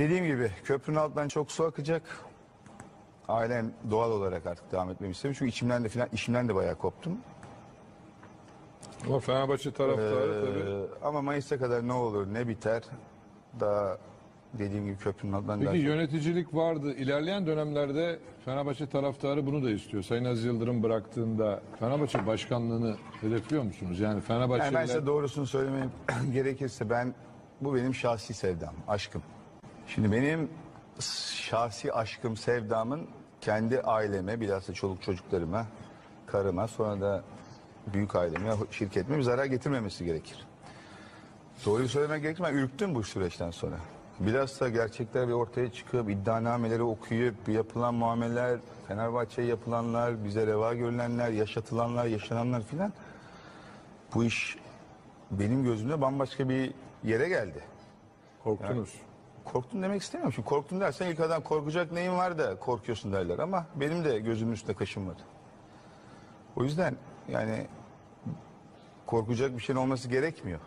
Dediğim gibi köprünün altından çok su akacak. Ailem doğal olarak artık devam etmemi istemiyor. Çünkü içimden de filan işimden de bayağı koptum. Ama Fenerbahçe taraftarı tabii. Ee, ama Mayıs'a kadar ne olur ne biter daha dediğim gibi köprünün altından daha Peki çok- yöneticilik vardı. İlerleyen dönemlerde Fenerbahçe taraftarı bunu da istiyor. Sayın Aziz Yıldırım bıraktığında Fenerbahçe başkanlığını hedefliyor musunuz? Yani Yani Fenerbahçe'yle ben size doğrusunu söylemem gerekirse ben bu benim şahsi sevdam, aşkım. Şimdi benim şahsi aşkım, sevdamın kendi aileme, bilhassa çoluk çocuklarıma, karıma, sonra da büyük aileme, şirketime bir zarar getirmemesi gerekir. Doğruyu söylemek gerekirse ben ürktüm bu süreçten sonra. Bilhassa gerçekler bir ortaya çıkıp iddianameleri okuyup yapılan muameleler, Fenerbahçe'ye yapılanlar, bize reva görülenler, yaşatılanlar, yaşananlar filan bu iş benim gözümde bambaşka bir yere geldi. korktunuz. Korktum demek istemiyorum. Çünkü korktum dersen ilk adam korkacak neyin var da korkuyorsun derler ama benim de gözümün üstünde kaşım var. O yüzden yani korkacak bir şeyin olması gerekmiyor.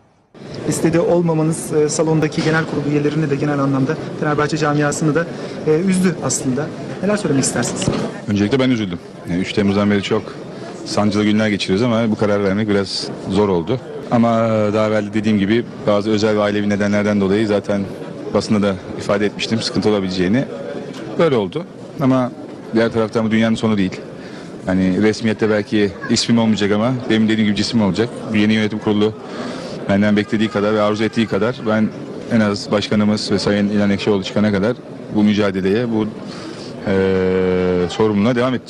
listede olmamanız e, salondaki genel kurulu üyelerini de genel anlamda Fenerbahçe camiasını da e, üzdü aslında. Neler söylemek istersiniz? Öncelikle ben üzüldüm. Yani 3 Temmuz'dan beri çok sancılı günler geçiriyoruz ama bu karar vermek biraz zor oldu. Ama daha evvel dediğim gibi bazı özel ve ailevi nedenlerden dolayı zaten basında da ifade etmiştim sıkıntı olabileceğini. Böyle oldu. Ama diğer taraftan bu dünyanın sonu değil. Yani resmiyette belki ismim olmayacak ama benim dediğim gibi cisim olacak. Bu yeni yönetim kurulu benden beklediği kadar ve arzu ettiği kadar ben en az başkanımız ve Sayın İlhan Ekşioğlu çıkana kadar bu mücadeleye, bu eee sorumluluğa devam edeceğim.